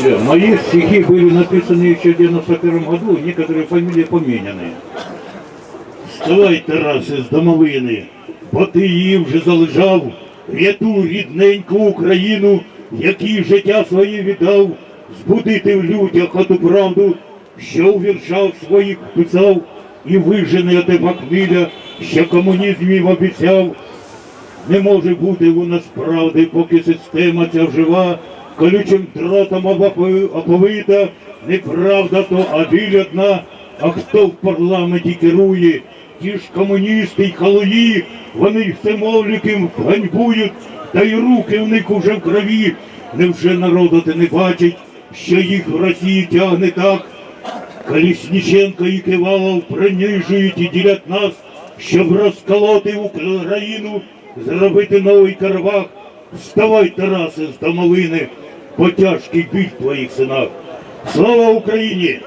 Мои стихи были написаны еще в 91 году, некоторые фамилии поменяны. Вставай, Тарасе, з домовини, бо ти її вже залежав, рятуй рідненьку Україну, якій життя своє віддав, збудити в людях оту правду, що у віршах своїх писав, і вижене от тебе хвиля, що комунізм їм обіцяв. Не може бути у нас правди, поки система ця жива, колючим дротом оповита, неправда то, а біль а хто в парламенті керує, ті ж комуністи й халуї, вони всемовліким ганьбують, та й руки в них уже в крові. Невже народу ти не бачить, що їх в Росії тягне так, Колісніченко і Кивалов принижують і ділять нас, щоб розколоти Україну, зробити новий Карабах. Вставай, Тарасе, з домовини, по тяжкий біль твоїх синах. Слава Україні!